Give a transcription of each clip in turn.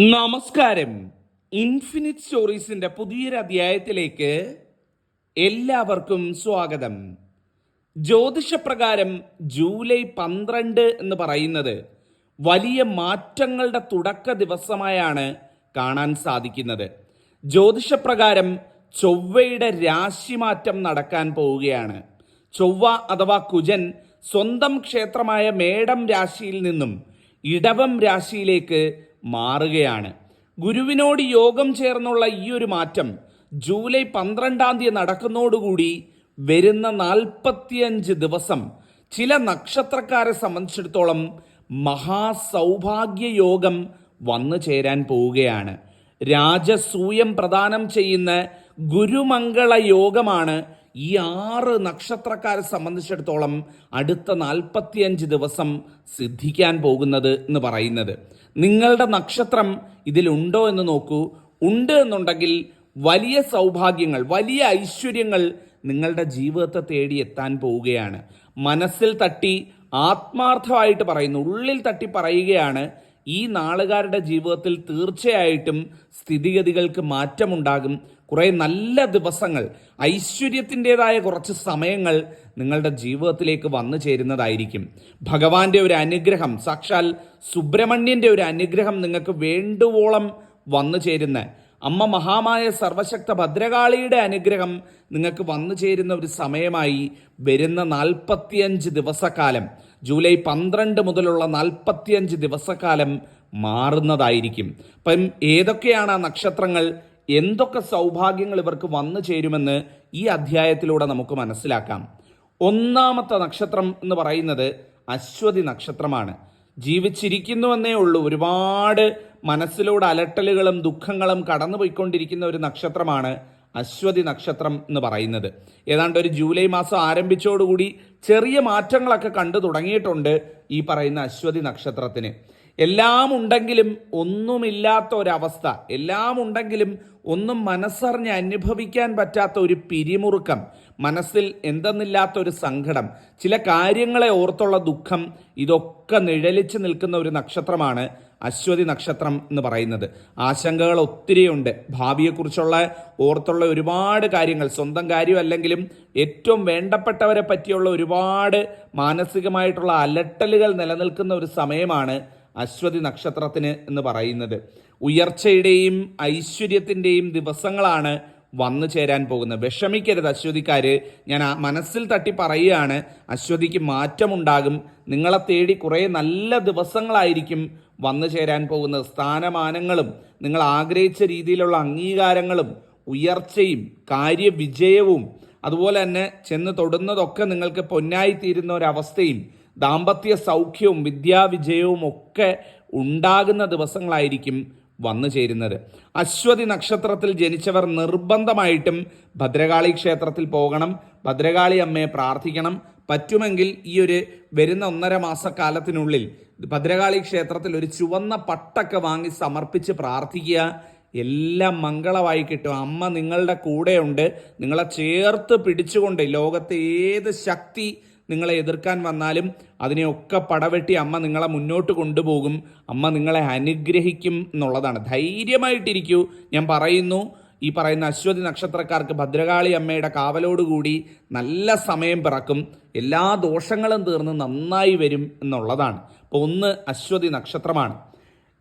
നമസ്കാരം. ഇൻഫിനിറ്റ് സ്റ്റോറീസിന്റെ പുതിയൊരു അധ്യായത്തിലേക്ക് എല്ലാവർക്കും സ്വാഗതം. ജ്യോതിഷപ്രകാരം ജൂലൈ പന്ത്രണ്ട് എന്ന് പറയുന്നത് വലിയ മാറ്റങ്ങളുടെ തുടക്ക ദിവസമായാണ് കാണാൻ സാധിക്കുന്നത്. ജ്യോതിഷപ്രകാരം ചൊവ്വയുടെ രാശിമാറ്റം നടക്കാൻ പോവുകയാണ്. ചൊവ്വ അഥവാ കുജൻ സ്വന്തം ക്ഷേത്രമായ മേടം രാശിയിൽ നിന്നും ഇടവം രാശിയിലേക്ക് മാറുകയാണ്. ഗുരുവിനോട് യോഗം ചേർന്നുള്ള ഈ ഒരു മാറ്റം ജൂലൈ പന്ത്രണ്ടാം തീയതി നടക്കുന്നതോടുകൂടി വരുന്ന നാൽപ്പത്തിയഞ്ച് ദിവസം ചില നക്ഷത്രക്കാരെ സംബന്ധിച്ചിടത്തോളം മഹാസൗഭാഗ്യ യോഗം വന്നു ചേരാൻ പോവുകയാണ്. രാജസൂയം പ്രദാനം ചെയ്യുന്ന ഗുരുമംഗള യോഗമാണ് ഈ ആറ് നക്ഷത്രക്കാരെ സംബന്ധിച്ചിടത്തോളം അടുത്ത നാൽപ്പത്തിയഞ്ച് ദിവസം സിദ്ധിക്കാൻ പോകുന്നത് എന്ന് പറയുന്നത്. നിങ്ങളുടെ നക്ഷത്രം ഇതിലുണ്ടോ എന്ന് നോക്കൂ. ഉണ്ട് എന്നുണ്ടെങ്കിൽ വലിയ സൗഭാഗ്യങ്ങൾ വലിയ ഐശ്വര്യങ്ങൾ നിങ്ങളുടെ ജീവിതത്തെ തേടി എത്താൻ പോവുകയാണ്. മനസ്സിൽ തട്ടി ആത്മാർത്ഥമായിട്ട് പറയുന്നു ഉള്ളിൽ തട്ടി പറയുകയാണ്. ഈ നാളുകാരുടെ ജീവിതത്തിൽ തീർച്ചയായിട്ടും സ്ഥിതിഗതികൾക്ക് മാറ്റമുണ്ടാകും. കുറേ നല്ല ദിവസങ്ങൾ ഐശ്വര്യത്തിന്റെതായ കുറച്ച് സമയങ്ങൾ നിങ്ങളുടെ ജീവിതത്തിലേക്ക് വന്നു ചേരുന്നതായിരിക്കും. ഭഗവാന്റെ ഒരു അനുഗ്രഹം സാക്ഷാൽ സുബ്രഹ്മണ്യന്റെ ഒരു അനുഗ്രഹം നിങ്ങൾക്ക് വേണ്ടുവോളം വന്നു ചേരുന്ന അമ്മ മഹാമായ സർവശക്ത ഭദ്രകാളിയുടെ അനുഗ്രഹം നിങ്ങൾക്ക് വന്നു ചേരുന്ന ഒരു സമയമായി വരുന്ന നാൽപ്പത്തിയഞ്ച് ദിവസക്കാലം ജൂലൈ പന്ത്രണ്ട് മുതലുള്ള നാൽപ്പത്തിയഞ്ച് ദിവസക്കാലം മാറുന്നതായിരിക്കും. അപ്പം ഏതൊക്കെയാണ് ആ നക്ഷത്രങ്ങൾ? എന്തൊക്കെ സൗഭാഗ്യങ്ങൾ ഇവർക്ക് വന്നു ചേരുമെന്ന് ഈ അധ്യായത്തിലൂടെ നമുക്ക് മനസ്സിലാക്കാം. ഒന്നാമത്തെ നക്ഷത്രം എന്ന് പറയുന്നത് അശ്വതി നക്ഷത്രമാണ്. ജീവിച്ചിരിക്കുന്നുവെന്നേ ഉള്ളൂ. ഒരുപാട് മനസ്സിലൂടെ അലട്ടലുകളും ദുഃഖങ്ങളും കടന്നുപോയിക്കൊണ്ടിരിക്കുന്ന ഒരു നക്ഷത്രമാണ് അശ്വതി നക്ഷത്രം എന്ന് പറയുന്നത്. ഏതാണ്ട് ഒരു ജൂലൈ മാസം ആരംഭിച്ചോടുകൂടി ചെറിയ മാറ്റങ്ങളൊക്കെ കണ്ടു തുടങ്ങിയിട്ടുണ്ട് ഈ പറയുന്ന അശ്വതി നക്ഷത്രത്തിന്. എല്ലാം ഉണ്ടെങ്കിലും ഒന്നുമില്ലാത്ത ഒരവസ്ഥ എല്ലാം ഉണ്ടെങ്കിലും ഒന്നും മനസ്സറിഞ്ഞ് അനുഭവിക്കാൻ പറ്റാത്ത ഒരു പിരിമുറുക്കം മനസ്സിൽ എന്തെന്നില്ലാത്ത ഒരു സങ്കടം ചില കാര്യങ്ങളെ ഓർത്തുള്ള ദുഃഖം ഇതൊക്കെ നിഴലിച്ച് നിൽക്കുന്ന ഒരു നക്ഷത്രമാണ് അശ്വതി നക്ഷത്രം എന്ന് പറയുന്നത്. ആശങ്കകൾ ഒത്തിരിയുണ്ട്. ഭാവിയെക്കുറിച്ചുള്ള ഓർത്തുള്ള ഒരുപാട് കാര്യങ്ങൾ സ്വന്തം കാര്യം അല്ലെങ്കിലും ഏറ്റവും വേണ്ടപ്പെട്ടവരെ പറ്റിയുള്ള ഒരുപാട് മാനസികമായിട്ടുള്ള അലട്ടലുകൾ നിലനിൽക്കുന്ന ഒരു സമയമാണ് അശ്വതി നക്ഷത്രത്തിന് എന്ന് പറയുന്നത്. ഉയർച്ചയുടെയും ഐശ്വര്യത്തിന്റെയും ദിവസങ്ങളാണ് വന്നു ചേരാൻ പോകുന്നത്. വിഷമിക്കരുത് അശ്വതിക്കാർ ഞാൻ ആ മനസ്സിൽ തട്ടി പറയുകയാണ് അശ്വതിക്ക് മാറ്റമുണ്ടാകും. നിങ്ങളെ തേടി കുറേ നല്ല ദിവസങ്ങളായിരിക്കും വന്നു ചേരാൻ പോകുന്നത്. സ്ഥാനമാനങ്ങളും നിങ്ങൾ ആഗ്രഹിച്ച രീതിയിലുള്ള അംഗീകാരങ്ങളും ഉയർച്ചയും കാര്യവിജയവും അതുപോലെ തന്നെ ചെന്ന് തൊടുന്നതൊക്കെ നിങ്ങൾക്ക് പൊന്നായിത്തീരുന്ന ഒരവസ്ഥയും ദാമ്പത്യ സൗഖ്യവും വിദ്യാവിജയവും ഒക്കെ ഉണ്ടാകുന്ന ദിവസങ്ങളായിരിക്കും വന്നു ചേരുന്നത്. അശ്വതി നക്ഷത്രത്തിൽ ജനിച്ചവർ നിർബന്ധമായിട്ടും ഭദ്രകാളി ക്ഷേത്രത്തിൽ പോകണം. ഭദ്രകാളി അമ്മയെ പ്രാർത്ഥിക്കണം. പറ്റുമെങ്കിൽ ഈ ഒരു വരുന്ന ഒന്നര മാസക്കാലത്തിനുള്ളിൽ ഭദ്രകാളി ക്ഷേത്രത്തിൽ ഒരു ചുവന്ന പട്ടൊക്കെ വാങ്ങി സമർപ്പിച്ച് പ്രാർത്ഥിക്കുക. എല്ലാം മംഗളമായി കിട്ടും. അമ്മ നിങ്ങളുടെ കൂടെയുണ്ട്. നിങ്ങളെ ചേർത്ത് പിടിച്ചുകൊണ്ട് ലോകത്തെ ഏത് ശക്തി നിങ്ങളെ എതിർക്കാൻ വന്നാലും അതിനെയൊക്കെ പടവെട്ടി അമ്മ നിങ്ങളെ മുന്നോട്ട് കൊണ്ടുപോകും. അമ്മ നിങ്ങളെ അനുഗ്രഹിക്കും എന്നുള്ളതാണ്. ധൈര്യമായിട്ടിരിക്കൂ. ഞാൻ പറയുന്നു ഈ പറയുന്ന അശ്വതി നക്ഷത്രക്കാർക്ക് ഭദ്രകാളി അമ്മയുടെ കാവലോടുകൂടി നല്ല സമയം പിറക്കും. എല്ലാ ദോഷങ്ങളും തീർന്ന് നന്നായി വരും എന്നുള്ളതാണ്. അപ്പോൾ ഒന്ന് അശ്വതി നക്ഷത്രമാണ്.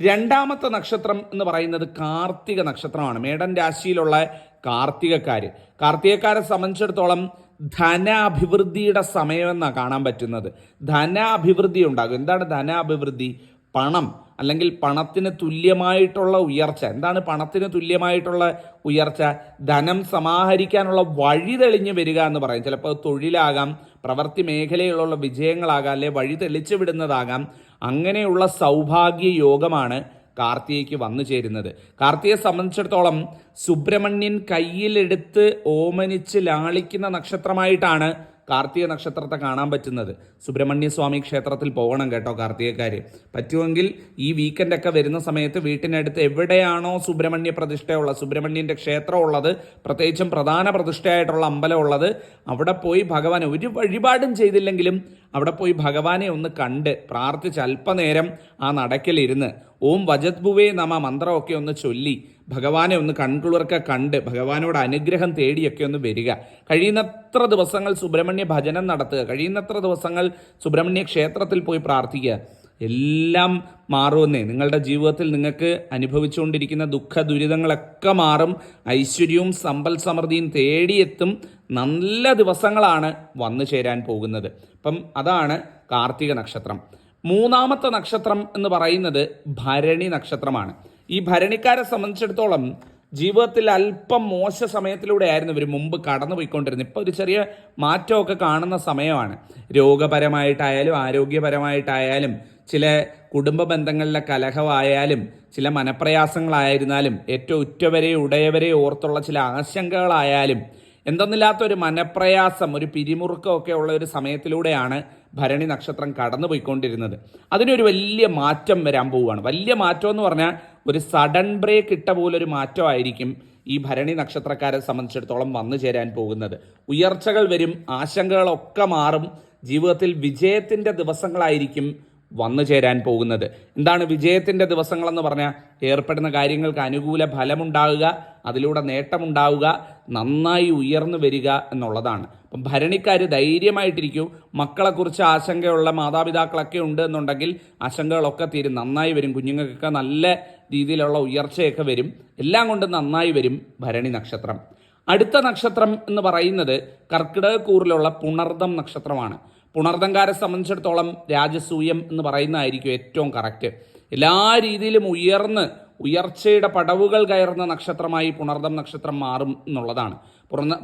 രണ്ടാമത്തെ നക്ഷത്രം എന്ന് പറയുന്നത് കാർത്തിക നക്ഷത്രമാണ്. മേടൻ രാശിയിലുള്ള കാർത്തികക്കാർ കാർത്തികക്കാരെ സംബന്ധിച്ചിടത്തോളം ധനാഭിവൃദ്ധിയുടെ സമയമെന്നാണ് കാണാൻ പറ്റുന്നത്. ധനാഭിവൃദ്ധി ഉണ്ടാകും. എന്താണ് ധനാഭിവൃദ്ധി? പണം അല്ലെങ്കിൽ പണത്തിന് തുല്യമായിട്ടുള്ള ഉയർച്ച. എന്താണ് പണത്തിന് തുല്യമായിട്ടുള്ള ഉയർച്ച? ധനം സമാഹരിക്കാനുള്ള വഴി തെളിഞ്ഞു വരിക എന്ന് പറയും. ചിലപ്പോൾ തൊഴിലാകാം പ്രവൃത്തി മേഖലയിലുള്ള വിജയങ്ങളാകാം അല്ലെ വഴി തെളിച്ചു വിടുന്നതാകാം. അങ്ങനെയുള്ള സൗഭാഗ്യ യോഗമാണ് കാർത്തികയ്ക്ക് വന്നു ചേരുന്നത്. കാർത്തിയെ സംബന്ധിച്ചിടത്തോളം സുബ്രഹ്മണ്യൻ കയ്യിലെടുത്ത് ഓമനിച്ച് ലാളിക്കുന്ന നക്ഷത്രമായിട്ടാണ് കാർത്തിക നക്ഷത്രത്തെ കാണാൻ പറ്റുന്നത്. സുബ്രഹ്മണ്യ സ്വാമി ക്ഷേത്രത്തിൽ പോകണം കേട്ടോ കാർത്തികക്കാർ പറ്റുമെങ്കിൽ ഈ വീക്കെൻഡൊക്കെ വരുന്ന സമയത്ത് വീട്ടിനടുത്ത് എവിടെയാണോ സുബ്രഹ്മണ്യ പ്രതിഷ്ഠയുള്ള സുബ്രഹ്മണ്യന്റെ ക്ഷേത്രം ഉള്ളത് പ്രത്യേകിച്ചും പ്രധാന പ്രതിഷ്ഠയായിട്ടുള്ള അമ്പലം ഉള്ളത് അവിടെ പോയി ഭഗവാൻ ഒരു വഴിപാടും ചെയ്തില്ലെങ്കിലും അവിടെ പോയി ഭഗവാനെ ഒന്ന് കണ്ട് പ്രാർത്ഥിച്ച് അല്പനേരം ആ നടക്കലിരുന്ന് ഓം വജത്ഭുവേ നമ മന്ത്രമൊക്കെ ഒന്ന് ചൊല്ലി ഭഗവാനെ ഒന്ന് കൺകുളിർക്കെ കണ്ട് ഭഗവാനോട് അനുഗ്രഹം തേടിയൊക്കെ ഒന്ന് വരിക. കഴിയുന്നത്ര ദിവസങ്ങൾ സുബ്രഹ്മണ്യ ഭജനം നടത്തുക. കഴിയുന്നത്ര ദിവസങ്ങൾ സുബ്രഹ്മണ്യ ക്ഷേത്രത്തിൽ പോയി പ്രാർത്ഥിക്കുക. എല്ലാം മാറുമെന്നേ. നിങ്ങളുടെ ജീവിതത്തിൽ നിങ്ങൾക്ക് അനുഭവിച്ചുകൊണ്ടിരിക്കുന്ന ദുഃഖ ദുരിതങ്ങളൊക്കെ മാറും. ഐശ്വര്യവും സമ്പൽ സമൃദ്ധിയും തേടിയെത്തും. നല്ല ദിവസങ്ങളാണ് വന്നു ചേരാൻ പോകുന്നത്. അപ്പം അതാണ് കാർത്തിക നക്ഷത്രം. മൂന്നാമത്തെ നക്ഷത്രം എന്ന് പറയുന്നത് ഭരണി നക്ഷത്രമാണ്. ഈ ഭരണിക്കാരെ സംബന്ധിച്ചിടത്തോളം ജീവിതത്തിൽ അല്പം മോശ സമയത്തിലൂടെ ആയിരുന്നു ഇവർ മുമ്പ് കടന്നു പോയിക്കൊണ്ടിരുന്നത് ഇപ്പോൾ ഒരു ചെറിയ മാറ്റമൊക്കെ കാണുന്ന സമയമാണ്. രോഗപരമായിട്ടായാലും ആരോഗ്യപരമായിട്ടായാലും ചില കുടുംബ ബന്ധങ്ങളിലെ കലഹമായാലും ചില മനപ്രയാസങ്ങളായിരുന്നാലും ഏറ്റവും ഉറ്റവരെ ഉടയവരെ ഓർത്തുള്ള ചില ആശങ്കകളായാലും എന്തെന്നില്ലാത്ത ഒരു മനപ്രയാസം ഒരു പിരിമുറുക്കമൊക്കെ ഉള്ള ഒരു സമയത്തിലൂടെയാണ് ഭരണി നക്ഷത്രം കടന്നുപോയിക്കൊണ്ടിരുന്നത്. അതിനൊരു വലിയ മാറ്റം വരാൻ പോവുകയാണ്. വലിയ മാറ്റം എന്ന് പറഞ്ഞാൽ ഒരു സഡൻ ബ്രേക്ക് ഇട്ട പോലൊരു മാറ്റമായിരിക്കും ഈ ഭരണി നക്ഷത്രക്കാരെ സംബന്ധിച്ചിടത്തോളം വന്നു ചേരാൻ പോകുന്നത്. ഉയർച്ചകൾ വരും ആശങ്കകളൊക്കെ മാറും. ജീവിതത്തിൽ വിജയത്തിന്റെ ദിവസങ്ങളായിരിക്കും വന്നു ചേരാൻ പോകുന്നത്. എന്താണ് വിജയത്തിന്റെ ദിവസങ്ങളെന്ന് പറഞ്ഞാൽ ഏർപ്പെടുന്ന കാര്യങ്ങൾക്ക് അനുകൂല ഫലമുണ്ടാകുക അതിലൂടെ നേട്ടമുണ്ടാവുക നന്നായി ഉയർന്നു വരിക എന്നുള്ളതാണ്. അപ്പം ഭരണിക്കാർ ധൈര്യമായിട്ടിരിക്കും. മക്കളെക്കുറിച്ച് ആശങ്കയുള്ള മാതാപിതാക്കളൊക്കെ ഉണ്ട് എന്നുണ്ടെങ്കിൽ ആശങ്കകളൊക്കെ തീരും. നന്നായി വരും. കുഞ്ഞുങ്ങൾക്കൊക്കെ നല്ല രീതിയിലുള്ള ഉയർച്ചയൊക്കെ വരും. എല്ലാം കൊണ്ടും നന്നായി വരും ഭരണി നക്ഷത്രം. അടുത്ത നക്ഷത്രം എന്ന് പറയുന്നത് കർക്കിടകക്കൂറിലുള്ള പുണർദം നക്ഷത്രമാണ്. പുണർദങ്കാരെ സംബന്ധിച്ചിടത്തോളം രാജസൂയം എന്ന് പറയുന്നതായിരിക്കും ഏറ്റവും കറക്റ്റ് എല്ലാ രീതിയിലും ഉയർന്ന് ഉയർച്ചയുടെ പടവുകൾ കയറുന്ന നക്ഷത്രമായി പുണർദം നക്ഷത്രം മാറും എന്നുള്ളതാണ്.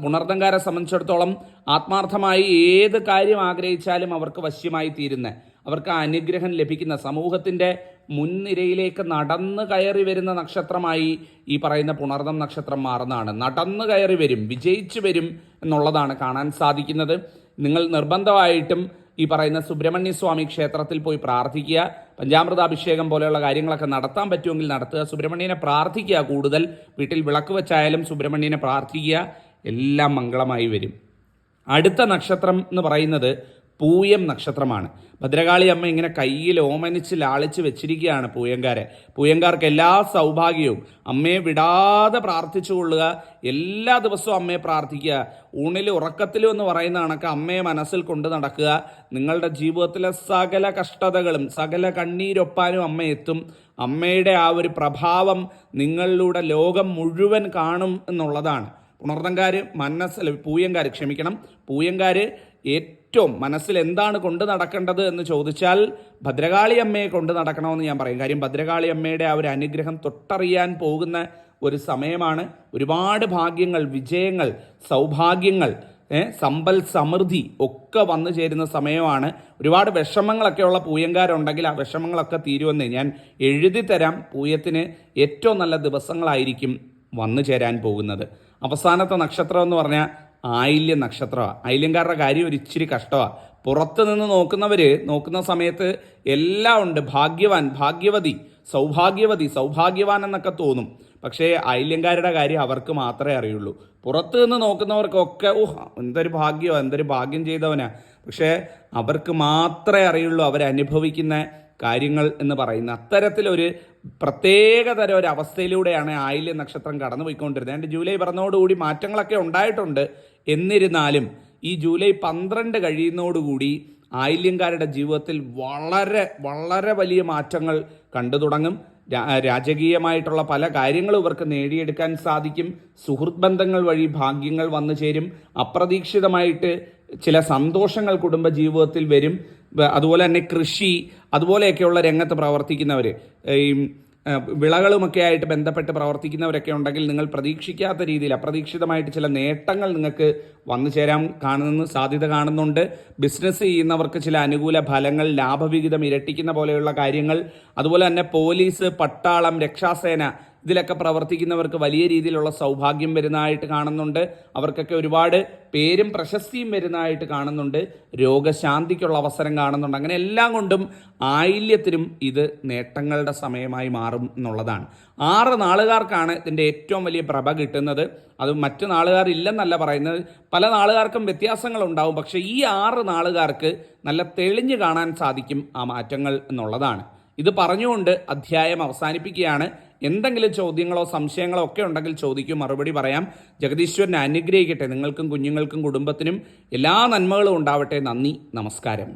പുണർദങ്കാരെ സംബന്ധിച്ചിടത്തോളം ആത്മാർത്ഥമായി ഏത് കാര്യം ആഗ്രഹിച്ചാലും അവർക്ക് വശ്യമായി തീരുന്ന അവർക്ക് അനുഗ്രഹം ലഭിക്കുന്ന സമൂഹത്തിന്റെ മുൻനിരയിലേക്ക് നടന്ന് കയറി വരുന്ന നക്ഷത്രമായി ഈ പറയുന്ന പുണർദം നക്ഷത്രം മാറുന്നതാണ്. നടന്ന് കയറി വരും വിജയിച്ചു വരും എന്നുള്ളതാണ് കാണാൻ സാധിക്കുന്നത്. നിങ്ങൾ നിർബന്ധമായിട്ടും ഈ പറയുന്ന സുബ്രഹ്മണ്യ സ്വാമി ക്ഷേത്രത്തിൽ പോയി പ്രാർത്ഥിക്കുക പഞ്ചാമൃതാഭിഷേകം പോലെയുള്ള കാര്യങ്ങളൊക്കെ നടത്താൻ പറ്റുമെങ്കിൽ നടത്തുക സുബ്രഹ്മണ്യനെ പ്രാർത്ഥിക്കുക കൂടുതൽ വീട്ടിൽ വിളക്ക് വെച്ചായാലും സുബ്രഹ്മണ്യനെ പ്രാർത്ഥിക്കുക എല്ലാം മംഗളമായി വരും. അടുത്ത നക്ഷത്രം എന്ന് പറയുന്നത് പൂയം നക്ഷത്രമാണ്. ഭദ്രകാളി അമ്മ ഇങ്ങനെ കയ്യിൽ ഓമനിച്ച് ലാളിച്ച് വെച്ചിരിക്കുകയാണ് പൂയങ്കാരെ. പൂയങ്കാർക്ക് എല്ലാ സൗഭാഗ്യവും. അമ്മയെ വിടാതെ പ്രാർത്ഥിച്ചു കൊള്ളുക എല്ലാ ദിവസവും അമ്മയെ പ്രാർത്ഥിക്കുക. ഊണിൽ ഉറക്കത്തിലും എന്ന് പറയുന്ന കണക്ക് അമ്മയെ മനസ്സിൽ കൊണ്ട് നടക്കുക. നിങ്ങളുടെ ജീവിതത്തിലെ സകല കഷ്ടതകളും സകല കണ്ണീരൊപ്പാനും അമ്മ എത്തും. അമ്മയുടെ ആ ഒരു പ്രഭാവം നിങ്ങളിലൂടെ ലോകം മുഴുവൻ കാണും എന്നുള്ളതാണ്. ഉണർന്നങ്കാർ മനസ്സിൽ പൂയങ്കാർ ക്ഷമിക്കണം. പൂയങ്കാർ ഏറ്റവും മനസ്സിൽ എന്താണ് കൊണ്ട് നടക്കേണ്ടത് എന്ന് ചോദിച്ചാൽ ഭദ്രകാളി അമ്മയെ കൊണ്ട് നടക്കണമെന്ന് ഞാൻ പറയും. കാര്യം ഭദ്രകാളി അമ്മയുടെ ആ ഒരു അനുഗ്രഹം തൊട്ടറിയാൻ പോകുന്ന ഒരു സമയമാണ്. ഒരുപാട് ഭാഗ്യങ്ങൾ വിജയങ്ങൾ സൗഭാഗ്യങ്ങൾ സമ്പൽ സമൃദ്ധി ഒക്കെ വന്നു ചേരുന്ന സമയമാണ്. ഒരുപാട് വിഷമങ്ങളൊക്കെയുള്ള പൂയങ്കാരുണ്ടെങ്കിൽ ആ വിഷമങ്ങളൊക്കെ തീരുമെന്ന് ഞാൻ എഴുതി തരാം പൂയത്തിന് ഏറ്റവും നല്ല ദിവസങ്ങളായിരിക്കും വന്നു ചേരാൻ പോകുന്നത്. അവസാനത്തെ നക്ഷത്രം എന്ന് പറഞ്ഞാൽ ആയില്യ നക്ഷത്രമാണ് ആയില്യംകാരുടെ കാര്യം ഒരു ഇച്ചിരി കഷ്ടമാണ് പുറത്ത് നിന്ന് നോക്കുന്നവർ നോക്കുന്ന സമയത്ത് എല്ലാം ഉണ്ട്. ഭാഗ്യവാൻ ഭാഗ്യവതി സൗഭാഗ്യവതി സൗഭാഗ്യവാൻ എന്നൊക്കെ തോന്നും. പക്ഷേ ആയില്യംകാരുടെ കാര്യം അവർക്ക് മാത്രമേ അറിയുള്ളൂ. പുറത്ത് നിന്ന് നോക്കുന്നവർക്കൊക്കെ ഓഹ് എന്തൊരു ഭാഗ്യമോ എന്തൊരു ഭാഗ്യം ചെയ്തവനാ. പക്ഷേ അവർക്ക് മാത്രമേ അറിയുള്ളൂ അവരനുഭവിക്കുന്ന കാര്യങ്ങൾ എന്ന് പറയുന്ന. അത്തരത്തിലൊരു പ്രത്യേകതരം ഒരു അവസ്ഥയിലൂടെയാണ് ആയില്യ നക്ഷത്രം കടന്നുപോയിക്കൊണ്ടിരുന്നത്. എന്റെ ജൂലൈ പറഞ്ഞതോടുകൂടി മാറ്റങ്ങളൊക്കെ ഉണ്ടായിട്ടുണ്ട്. എന്നിരുന്നാലും ഈ ജൂലൈ പന്ത്രണ്ട് കഴിയുന്നതോടുകൂടി ആയില്യംകാരുടെ ജീവിതത്തിൽ വളരെ വളരെ വലിയ മാറ്റങ്ങൾ കണ്ടു തുടങ്ങും. രാജകീയമായിട്ടുള്ള പല കാര്യങ്ങളും ഇവർക്ക് നേടിയെടുക്കാൻ സാധിക്കും. സുഹൃത് ബന്ധങ്ങൾ വഴി ഭാഗ്യങ്ങൾ വന്നു ചേരും. അപ്രതീക്ഷിതമായിട്ട് ചില സന്തോഷങ്ങൾ കുടുംബ ജീവിതത്തിൽ വരും. അതുപോലെ തന്നെ കൃഷി അതുപോലെയൊക്കെയുള്ള രംഗത്ത് പ്രവർത്തിക്കുന്നവർ ഈ വിളകളുമൊക്കെ ആയിട്ട് ബന്ധപ്പെട്ട് പ്രവർത്തിക്കുന്നവരൊക്കെ ഉണ്ടെങ്കിൽ നിങ്ങൾ പ്രതീക്ഷിക്കാത്ത രീതിയിൽ അപ്രതീക്ഷിതമായിട്ട് ചില നേട്ടങ്ങൾ നിങ്ങൾക്ക് വന്നു ചേരാൻ കാണുന്ന സാധ്യത കാണുന്നുണ്ട്. ബിസിനസ് ചെയ്യുന്നവർക്ക് ചില അനുകൂല ഫലങ്ങൾ ലാഭവിഹിതം ഇരട്ടിക്കുന്ന പോലെയുള്ള കാര്യങ്ങൾ. അതുപോലെ തന്നെ പോലീസ് പട്ടാളം രക്ഷാസേന ഇതിലൊക്കെ പ്രവർത്തിക്കുന്നവർക്ക് വലിയ രീതിയിലുള്ള സൗഭാഗ്യം വരുന്നതായിട്ട് കാണുന്നുണ്ട്. അവർക്കൊക്കെ ഒരുപാട് പേരും പ്രശസ്തിയും വരുന്നതായിട്ട് കാണുന്നുണ്ട്. രോഗശാന്തിക്കുള്ള അവസരം കാണുന്നുണ്ട്. അങ്ങനെ എല്ലാം കൊണ്ടും ആയില്യത്തിനും ഇത് നേട്ടങ്ങളുടെ സമയമായി മാറും എന്നുള്ളതാണ്. ആറ് നാളുകാർക്കാണ് ഇതിന്റെ ഏറ്റവും വലിയ പ്രഭ കിട്ടുന്നത്. അത് മറ്റു നാളുകാർ ഇല്ലെന്നല്ല പറയുന്നത്. പല നാളുകാർക്കും വ്യത്യാസങ്ങളുണ്ടാവും. പക്ഷേ ഈ ആറ് നാളുകാർക്ക് നല്ല തെളിഞ്ഞു കാണാൻ സാധിക്കും ആ മാറ്റങ്ങൾ എന്നുള്ളതാണ്. ഇത് പറഞ്ഞുകൊണ്ട് അധ്യായം അവസാനിപ്പിക്കുകയാണ്. എന്തെങ്കിലും ചോദ്യങ്ങളോ സംശയങ്ങളോ ഒക്കെ ഉണ്ടെങ്കിൽ ചോദിക്കും. മറുപടി പറയാം. ജഗദീശ്വരനെ അനുഗ്രഹിക്കട്ടെ. നിങ്ങൾക്കും കുഞ്ഞുങ്ങൾക്കും കുടുംബത്തിനും എല്ലാ നന്മകളും ഉണ്ടാവട്ടെ. നന്ദി. നമസ്കാരം.